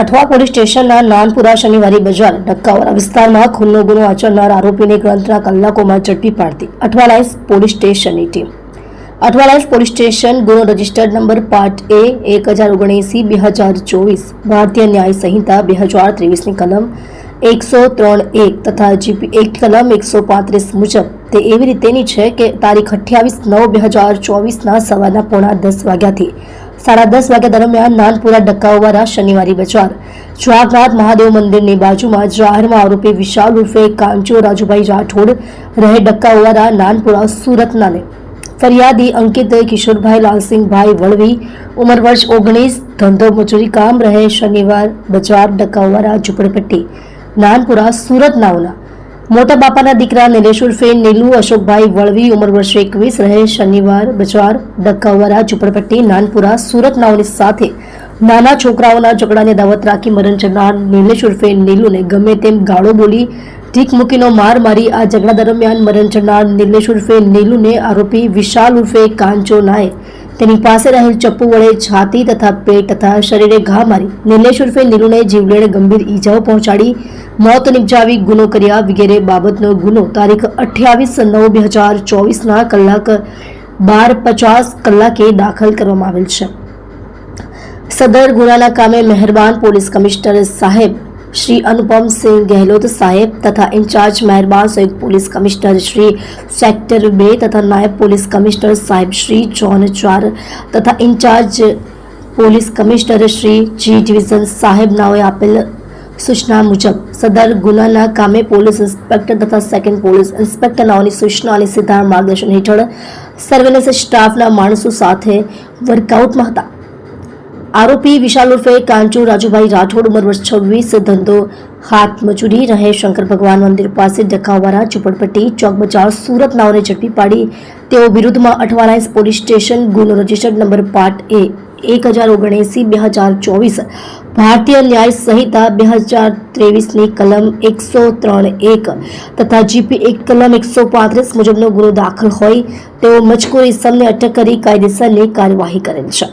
Athwa police સ્ટેશનના નાનપુરા શનિવારી બજાર ડક્કાવાળા વિસ્તારમાં ખૂનનો ગુનો આચરનાર આરોપીને ગ્રંથના કલાકોમાં ઝડપી પાડતી અઠવા લાઇન્સ પોલીસ સ્ટેશનની ટીમ. અઠવા લાઇન્સ પોલીસ સ્ટેશન ગુનો રજિસ્ટર્ડ નંબર પાર્ટ એ, એક હજાર ઓગણએંસી, બે હજાર ચોવીસ, ભારતીય ન્યાય સંહિતા, બે હજાર ત્રેવીસની કલમ એકસો ત્રણ એક તથા જીપી એક કલમ એકસો પાંત્રીસ મુજબ. તે એવી રીતેની છે કે તારીખ અઠ્યાવીસ નવ, બે હજાર ચોવીસના સવારના પોણા દસ વાગ્યાથી સાડા દસ વાગ્યા દરમિયાન નાનપુરા ડક્કાઓવાળા શનિવારી બજાર. જવાહરનાથ મહાદેવ મંદિરની બાજુમાં જાહેરમાં આરોપી વિશાલ ઉર્ફે કાંચો રાજુભાઈ રાઠોડ રહે ડક્કાઓવાળા નાનપુરા સુરતનાને. ફરિયાદી અંકિત કિશોરભાઈ લાલસિંહભાઈ વળવી, ઉંમર વર્ષ ઓગણીસ, ધંધો મજૂરી કામ રહે શનિવાર બજાર ડકાવાળા ઝુંપડપટ્ટી. નાનપુરા સુરત નાવના મોટા બાપાના દીકરા નિલેશ ઉર્ફે નીલુ, અશોકભાઈ વળવી, ઉંમર વર્ષ એકવીસ રહે શનિવાર, બજાર ડક્કાવરા ઝુંપડપટ્ટી, નાનપુરા, સુરત નાવની સાથે નાના છોકરાઓના ઝઘડાને દાવત રાખી મરણ જનાર નિલેશ ઉર્ફે નીલુને ગમે તેમ ગાળો બોલી ઢીક મૂકીનો માર મારી આ ઝઘડા દરમિયાન મરણ જનાર નિલેશ ઉર્ફે નીલુને આરોપી વિશાલ ઉર્ફે કાંચો નાએ તેની પાસે રહેલ ચપ્પુ વડે છાતી તથા પેટ તથા શરીરે ઘા મારી નિલેશ ઉર્ફે નીલુને જીવલેણ ગંભીર ઈજાઓ પહોંચાડી મોત નિપજાવી ગુનો કર્યા વગેરે બાબતનો ગુનો તારીખ અઠ્યાવીસ નવ બે હજાર ચોવીસના કલાક બાર પચાસ કલાકે દાખલ કરવામાં આવેલ છે. સદર ગુનાના કામે મહેરબાન પોલીસ કમિશનર સાહેબ શ્રી અનુપમ સિંહ ગહેલોત સાહેબ તથા ઇન્ચાર્જ મહેરબાન સંયુક્ત પોલીસ કમિશનર શ્રી સેક્ટર બે તથા નાયબ પોલીસ કમિશનર સાહેબ શ્રી જોન ચાર તથા in-charge police commissioner Shri G division સાહેબ નાઓએ આપેલ સૂચના મુજબ સદર ગુનાના કામે પોલીસ ઇન્સ્પેક્ટર તથા સેકન્ડ પોલીસ ઇન્સ્પેક્ટર નાઓની સૂચના અને સીધા માર્ગદર્શન હેઠળ સર્વેલન્સ સ્ટાફના માણસો સાથે વર્કઆઉટમાં હતા આરોપી વિશાલ ઉર્ફે કાંચુ, રાજુભાઈ રાઠોડ, ઉંમર વર્ષ છવ્વીસ, ધંધો હાથ મજૂરી રહે, શંકર ભગવાન મંદિર પાસે ડખાવાળા ઝુંપડપટ્ટી, ચોક બજાર, સુરત નાઓને ઝડપી પાડી. તેઓ વિરુદ્ધમાં અઠવાલાઇન્સ પોલીસ સ્ટેશન, ગુનો રજિસ્ટર્ડ નંબર પાર્ટ એ એક હજાર ઓગણએંસી બે હજાર ચોવીસ ભારતીય ન્યાય સંહિતા બે હજાર ત્રેવીસની કલમ એકસો ત્રણ એક તથા જીપી એક કલમ એકસો પાંત્રીસ મુજબનો ગુનો દાખલ હોય, તેઓ મજકૂર ઇસમને અટક કરી કાયદેસરની કાર્યવાહી કરેલ છે.